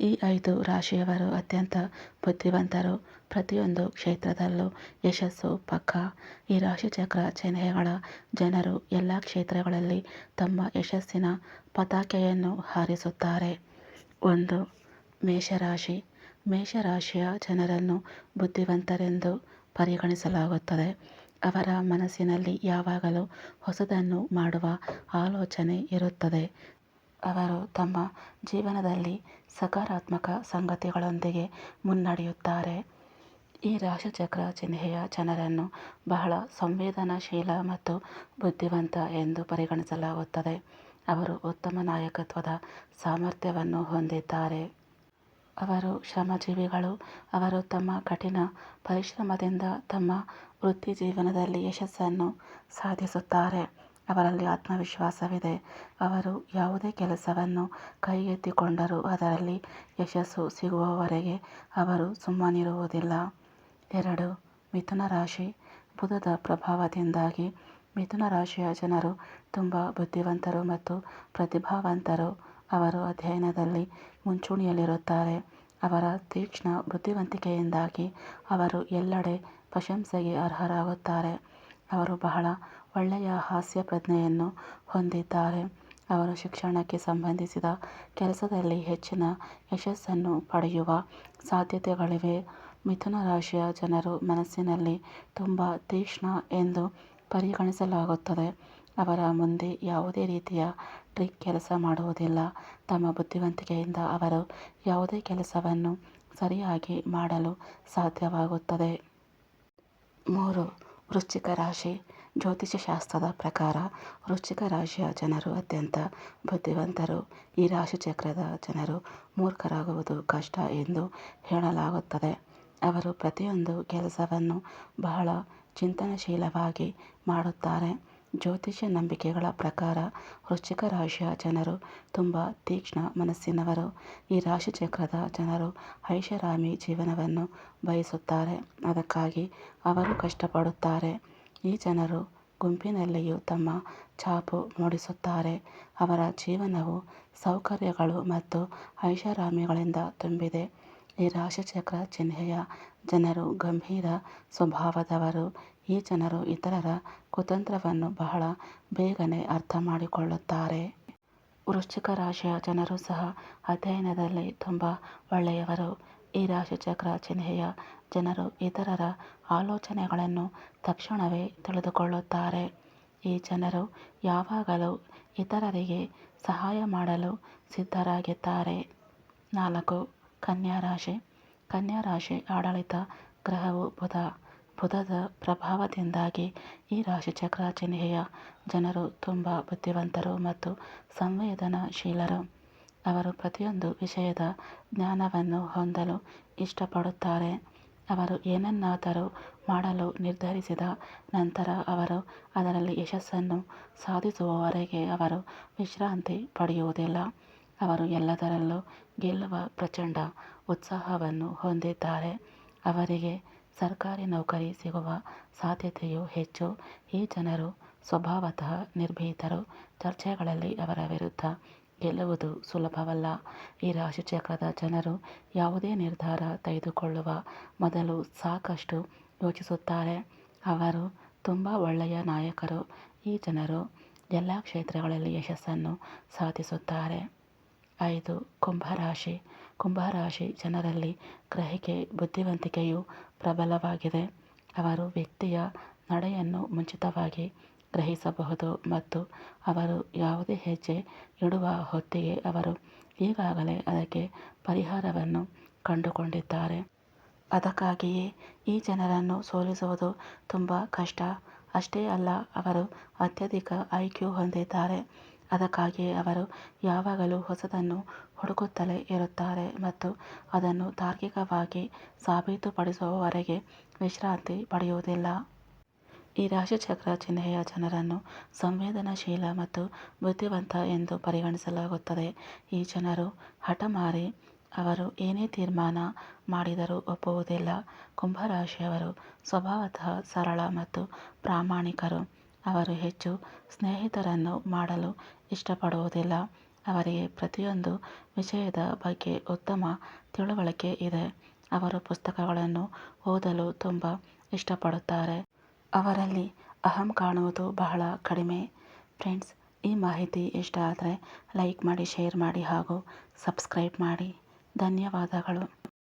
ಈ ಐದು ರಾಶಿಯವರು ಅತ್ಯಂತ ಬುದ್ಧಿವಂತರು. ಪ್ರತಿಯೊಂದು ಕ್ಷೇತ್ರದಲ್ಲೂ ಯಶಸ್ಸು ಪಕ್ಕಾ. ಈ ರಾಶಿಚಕ್ರ ಚಿಹ್ನೆಗಳ ಜನರು ಎಲ್ಲ ಕ್ಷೇತ್ರಗಳಲ್ಲಿ ತಮ್ಮ ಯಶಸ್ಸಿನ ಪತಾಕೆಯನ್ನು ಹಾರಿಸುತ್ತಾರೆ. ಒಂದು, ಮೇಷರಾಶಿ. ಮೇಷರಾಶಿಯ ಜನರನ್ನು ಬುದ್ಧಿವಂತರೆಂದು ಪರಿಗಣಿಸಲಾಗುತ್ತದೆ. ಅವರ ಮನಸ್ಸಿನಲ್ಲಿ ಯಾವಾಗಲೂ ಹೊಸದನ್ನು ಮಾಡುವ ಆಲೋಚನೆ ಇರುತ್ತದೆ. ಅವರು ತಮ್ಮ ಜೀವನದಲ್ಲಿ ಸಕಾರಾತ್ಮಕ ಸಂಗತಿಗಳೊಂದಿಗೆ ಮುನ್ನಡೆಯುತ್ತಾರೆ. ಈ ರಾಶಿಚಕ್ರ ಚಿಹ್ನೆಯ ಜನರನ್ನು ಬಹಳ ಸಂವೇದನಾಶೀಲ ಮತ್ತು ಬುದ್ಧಿವಂತ ಎಂದು ಪರಿಗಣಿಸಲಾಗುತ್ತದೆ. ಅವರು ಉತ್ತಮ ನಾಯಕತ್ವದ ಸಾಮರ್ಥ್ಯವನ್ನು ಹೊಂದಿದ್ದಾರೆ. ಅವರು ಶ್ರಮಜೀವಿಗಳು. ಅವರು ತಮ್ಮ ಕಠಿಣ ಪರಿಶ್ರಮದಿಂದ ತಮ್ಮ ವೃತ್ತಿ ಜೀವನದಲ್ಲಿ ಯಶಸ್ಸನ್ನು ಸಾಧಿಸುತ್ತಾರೆ. ಅವರಲ್ಲಿ ಆತ್ಮವಿಶ್ವಾಸವಿದೆ. ಅವರು ಯಾವುದೇ ಕೆಲಸವನ್ನು ಕೈಗೆತ್ತಿಕೊಂಡರೂ ಅದರಲ್ಲಿ ಯಶಸ್ಸು ಸಿಗುವವರೆಗೆ ಅವರು ಸುಮ್ಮನಿರುವುದಿಲ್ಲ. ಎರಡು, ಮಿಥುನ ರಾಶಿ. ಬುಧದ ಪ್ರಭಾವದಿಂದಾಗಿ ಮಿಥುನ ರಾಶಿಯ ಜನರು ತುಂಬ ಬುದ್ಧಿವಂತರು ಮತ್ತು ಪ್ರತಿಭಾವಂತರು. ಅವರು ಅಧ್ಯಯನದಲ್ಲಿ ಮುಂಚೂಣಿಯಲ್ಲಿರುತ್ತಾರೆ. ಅವರ ತೀಕ್ಷ್ಣ ಬುದ್ಧಿವಂತಿಕೆಯಿಂದಾಗಿ ಅವರು ಎಲ್ಲೆಡೆ ಪ್ರಶಂಸೆಗೆ ಅರ್ಹರಾಗುತ್ತಾರೆ. ಅವರು ಬಹಳ ಒಳ್ಳೆಯ ಹಾಸ್ಯ ಪ್ರಜ್ಞೆಯನ್ನು ಹೊಂದಿದ್ದಾರೆ. ಅವರು ಶಿಕ್ಷಣಕ್ಕೆ ಸಂಬಂಧಿಸಿದ ಕೆಲಸದಲ್ಲಿ ಹೆಚ್ಚಿನ ಯಶಸ್ಸನ್ನು ಪಡೆಯುವ ಸಾಧ್ಯತೆಗಳಿವೆ. ಮಿಥುನ ರಾಶಿಯ ಜನರು ಮನಸ್ಸಿನಲ್ಲಿ ತುಂಬ ತೀಕ್ಷ್ಣ ಎಂದು ಪರಿಗಣಿಸಲಾಗುತ್ತದೆ. ಅವರ ಮುಂದೆ ಯಾವುದೇ ರೀತಿಯ ಟ್ರಿಕ್ ಕೆಲಸ ಮಾಡುವುದಿಲ್ಲ. ತಮ್ಮ ಬುದ್ಧಿವಂತಿಕೆಯಿಂದ ಅವರು ಯಾವುದೇ ಕೆಲಸವನ್ನು ಸರಿಯಾಗಿ ಮಾಡಲು ಸಾಧ್ಯವಾಗುತ್ತದೆ. ಮೂರು, ವೃಶ್ಚಿಕ ರಾಶಿ. ಜ್ಯೋತಿಷ್ಯಶಾಸ್ತ್ರದ ಪ್ರಕಾರ ವೃಶ್ಚಿಕ ರಾಶಿಯ ಜನರು ಅತ್ಯಂತ ಬುದ್ಧಿವಂತರು. ಈ ರಾಶಿಚಕ್ರದ ಜನರು ಮೂರ್ಖರಾಗುವುದು ಕಷ್ಟ ಎಂದು ಹೇಳಲಾಗುತ್ತದೆ. ಅವರು ಪ್ರತಿಯೊಂದು ಕೆಲಸವನ್ನು ಬಹಳ ಚಿಂತನಶೀಲವಾಗಿ ಮಾಡುತ್ತಾರೆ. ಜ್ಯೋತಿಷ್ಯ ನಂಬಿಕೆಗಳ ಪ್ರಕಾರ ವೃಶ್ಚಿಕ ರಾಶಿಯ ಜನರು ತುಂಬ ತೀಕ್ಷ್ಣ ಮನಸ್ಸಿನವರು. ಈ ರಾಶಿಚಕ್ರದ ಜನರು ಐಷಾರಾಮಿ ಜೀವನವನ್ನು ಬಯಸುತ್ತಾರೆ. ಅದಕ್ಕಾಗಿ ಅವರು ಕಷ್ಟಪಡುತ್ತಾರೆ. ಈ ಜನರು ಗುಂಪಿನಲ್ಲಿಯೂ ತಮ್ಮ ಛಾಪು ಮೂಡಿಸುತ್ತಾರೆ. ಅವರ ಜೀವನವು ಸೌಕರ್ಯಗಳು ಮತ್ತು ಐಷಾರಾಮಿಗಳಿಂದ ತುಂಬಿದೆ. ಈ ರಾಶಿಚಕ್ರ ಚಿಹ್ನೆಯ ಜನರು ಗಂಭೀರ ಸ್ವಭಾವದವರು. ಈ ಜನರು ಇತರರ ಕುತಂತ್ರವನ್ನು ಬಹಳ ಬೇಗನೆ ಅರ್ಥಮಾಡಿಕೊಳ್ಳುತ್ತಾರೆ. ವೃಶ್ಚಿಕ ರಾಶಿಯ ಜನರು ಸಹ ಅಧ್ಯಯನದಲ್ಲಿ ತುಂಬ ಒಳ್ಳೆಯವರು. ಈ ರಾಶಿಚಕ್ರ ಚಿಹ್ನೆಯ ಜನರು ಇತರರ ಆಲೋಚನೆಗಳನ್ನು ತಕ್ಷಣವೇ ತಿಳಿದುಕೊಳ್ಳುತ್ತಾರೆ. ಈ ಜನರು ಯಾವಾಗಲೂ ಇತರರಿಗೆ ಸಹಾಯ ಮಾಡಲು ಸಿದ್ಧರಾಗಿದ್ದಾರೆ. ನಾಲ್ಕು ಕನ್ಯಾ ರಾಶಿ ಕನ್ಯಾ ರಾಶಿ ಆಡಳಿತ ಗ್ರಹವು ಬುಧ, ಬುಧದ ಪ್ರಭಾವದಿಂದಾಗಿ ಈ ರಾಶಿಚಕ್ರ ಚಿಹ್ನೆಯ ಜನರು ತುಂಬ ಬುದ್ಧಿವಂತರು ಮತ್ತು ಸಂವೇದನಾಶೀಲರು. ಅವರು ಪ್ರತಿಯೊಂದು ವಿಷಯದ ಜ್ಞಾನವನ್ನು ಹೊಂದಲು ಇಷ್ಟಪಡುತ್ತಾರೆ. ಅವರು ಏನನ್ನಾದರೂ ಮಾಡಲು ನಿರ್ಧರಿಸಿದ ನಂತರ ಅವರು ಅದರಲ್ಲಿ ಯಶಸ್ಸನ್ನು ಸಾಧಿಸುವವರೆಗೆ ಅವರು ವಿಶ್ರಾಂತಿ ಪಡೆಯುವುದಿಲ್ಲ. ಅವರು ಎಲ್ಲದರಲ್ಲೂ ಗೆಲ್ಲುವ ಪ್ರಚಂಡ ಉತ್ಸಾಹವನ್ನು ಹೊಂದಿದ್ದಾರೆ. ಅವರಿಗೆ ಸರ್ಕಾರಿ ನೌಕರಿ ಸಿಗುವ ಸಾಧ್ಯತೆಯೂ ಹೆಚ್ಚು. ಈ ಜನರು ಸ್ವಭಾವತಃ ನಿರ್ಭೀತರು. ಚರ್ಚೆಗಳಲ್ಲಿ ಅವರ ವಿರುದ್ಧ ಗೆಲ್ಲುವುದು ಸುಲಭವಲ್ಲ. ಈ ರಾಶಿಚಕ್ರದ ಜನರು ಯಾವುದೇ ನಿರ್ಧಾರ ತೆಗೆದುಕೊಳ್ಳುವ ಮೊದಲು ಸಾಕಷ್ಟು ಯೋಚಿಸುತ್ತಾರೆ. ಅವರು ತುಂಬ ಒಳ್ಳೆಯ ನಾಯಕರು. ಈ ಜನರು ಎಲ್ಲ ಕ್ಷೇತ್ರಗಳಲ್ಲಿ ಯಶಸ್ಸನ್ನು ಸಾಧಿಸುತ್ತಾರೆ. ಐದು, ಕುಂಭರಾಶಿ. ಕುಂಭರಾಶಿ ಜನರಲ್ಲಿ ಗ್ರಹಿಕೆ, ಬುದ್ಧಿವಂತಿಕೆಯು ಪ್ರಬಲವಾಗಿದೆ. ಅವರು ವ್ಯಕ್ತಿಯ ನಡೆಯನ್ನು ಮುಂಚಿತವಾಗಿ ಗ್ರಹಿಸಬಹುದು ಮತ್ತು ಅವರು ಯಾವುದೇ ಹೆಜ್ಜೆ ಇಡುವ ಹೊತ್ತಿಗೆ ಅವರು ಈಗಾಗಲೇ ಅದಕ್ಕೆ ಪರಿಹಾರವನ್ನು ಕಂಡುಕೊಂಡಿದ್ದಾರೆ. ಅದಕ್ಕಾಗಿಯೇ ಈ ಜನರನ್ನು ಸೋಲಿಸುವುದು ತುಂಬ ಕಷ್ಟ. ಅಷ್ಟೇ ಅಲ್ಲ, ಅವರು ಅತ್ಯಧಿಕ ಐ ಕ್ಯೂ ಹೊಂದಿದ್ದಾರೆ. ಅದಕ್ಕಾಗಿಯೇ ಅವರು ಯಾವಾಗಲೂ ಹೊಸದನ್ನು ಹುಡುಕುತ್ತಲೇ ಇರುತ್ತಾರೆ ಮತ್ತು ಅದನ್ನು ತಾರ್ಕಿಕವಾಗಿ ಸಾಬೀತುಪಡಿಸುವವರೆಗೆ ವಿಶ್ರಾಂತಿ ಪಡೆಯುವುದಿಲ್ಲ. ಈ ರಾಶಿಚಕ್ರ ಚಿಹ್ನೆಯ ಜನರನ್ನು ಸಂವೇದನಾಶೀಲ ಮತ್ತು ಬುದ್ಧಿವಂತ ಎಂದು ಪರಿಗಣಿಸಲಾಗುತ್ತದೆ. ಈ ಜನರು ಹಠಮಾರಿ ಅವರು ಏನೇ ತೀರ್ಮಾನ ಮಾಡಿದರೂ ಒಪ್ಪುವುದಿಲ್ಲ. ಕುಂಭರಾಶಿಯವರು ಸ್ವಭಾವತಃ ಸರಳ ಮತ್ತು ಪ್ರಾಮಾಣಿಕರು. ಅವರು ಹೆಚ್ಚು ಸ್ನೇಹಿತರನ್ನು ಮಾಡಲು ಇಷ್ಟಪಡುವುದಿಲ್ಲ. ಅವರಿಗೆ ಪ್ರತಿಯೊಂದು ವಿಷಯದ ಬಗ್ಗೆ ಉತ್ತಮ ತಿಳುವಳಿಕೆ ಇದೆ. ಅವರು ಪುಸ್ತಕಗಳನ್ನು ಓದಲು ತುಂಬ ಇಷ್ಟಪಡುತ್ತಾರೆ. ಅವರಲ್ಲಿ ಅಹಂ ಕಾಣುವುದು ಬಹಳ ಕಡಿಮೆ. ಫ್ರೆಂಡ್ಸ್, ಈ ಮಾಹಿತಿ ಇಷ್ಟ ಆದರೆ ಲೈಕ್ ಮಾಡಿ, ಶೇರ್ ಮಾಡಿ ಹಾಗೂ ಸಬ್ಸ್ಕ್ರೈಬ್ ಮಾಡಿ. ಧನ್ಯವಾದಗಳು.